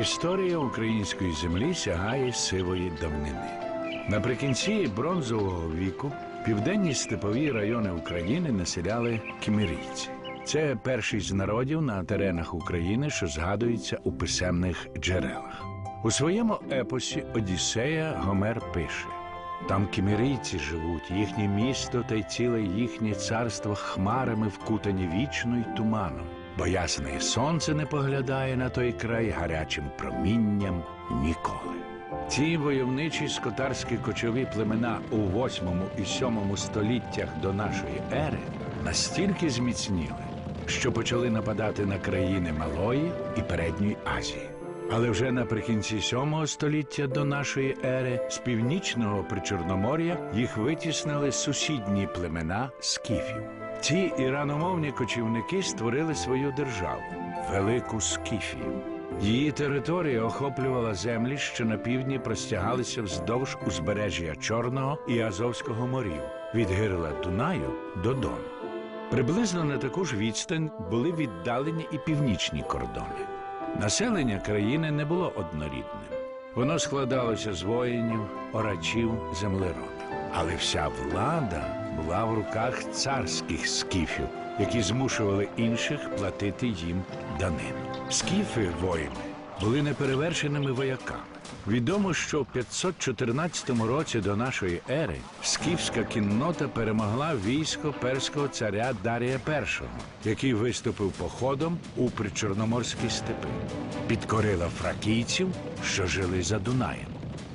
Історія української землі сягає сивої давнини. Наприкінці бронзового віку південні степові райони України населяли кімерійці. Це перший з народів на теренах України, що згадується у писемних джерелах. У своєму епосі Одіссея Гомер пише: там кімерійці живуть, їхнє місто та й ціле їхнє царство хмарами вкутані вічно й туманом, бо ясне сонце не поглядає на той край гарячим промінням ніколи. Ці войовничі скотарські кочові племена у 8 і 7 століттях до нашої ери настільки зміцніли, що почали нападати на країни Малої і Передньої Азії. Але вже наприкінці 7 століття до нашої ери з північного причорномор'я їх витіснили сусідні племена скіфів. Ці іраномовні кочівники створили свою державу Велику Скіфію. Її територія охоплювала землі, що на півдні простягалися вздовж узбережжя Чорного і Азовського морів від гирла Дунаю до Дону. Приблизно на таку ж відстань були віддалені і північні кордони. Населення країни не було однорідним. Воно складалося з воїнів, орачів, землеробів. Але вся влада була в руках царських скіфів, які змушували інших платити їм данину. Скіфи воїни були неперевершеними вояками. Відомо, що в 514 році до нашої ери скіфська кіннота перемогла військо перського царя Дарія І, який виступив походом у причорноморські степи, підкорила фракійців, що жили за Дунаєм.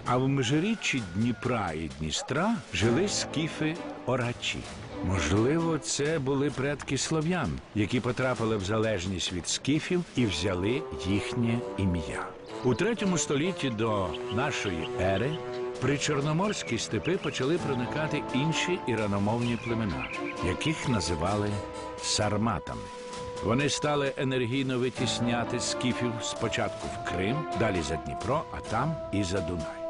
А в межиріччі Дніпра і Дністра жили скіфи орачі. Можливо, це були предки слов'ян, які потрапили в залежність від скіфів і взяли їхнє ім'я. У третьому столітті до нашої ери при чорноморські степи почали проникати інші іраномовні племена, яких називали сарматами. Вони стали енергійно витісняти скіфів спочатку в Крим, далі за Дніпро, а там і за Дунай.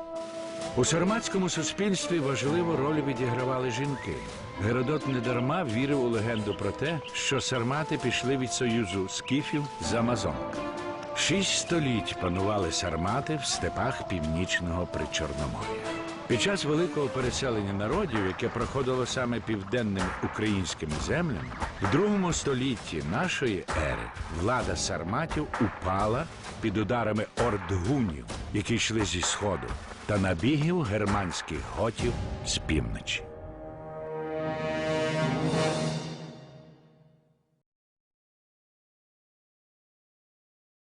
У сарматському суспільстві важливу роль відігравали жінки. Геродот недарма вірив у легенду про те, що сармати пішли від союзу скіфів з Амазонок. Шість століть панували сармати в степах північного причорномор'я. Під час великого переселення народів, яке проходило саме південними українськими землями, в другому столітті нашої ери влада сарматів упала під ударами ордгунів, які йшли зі сходу, та набігів германських готів з півночі.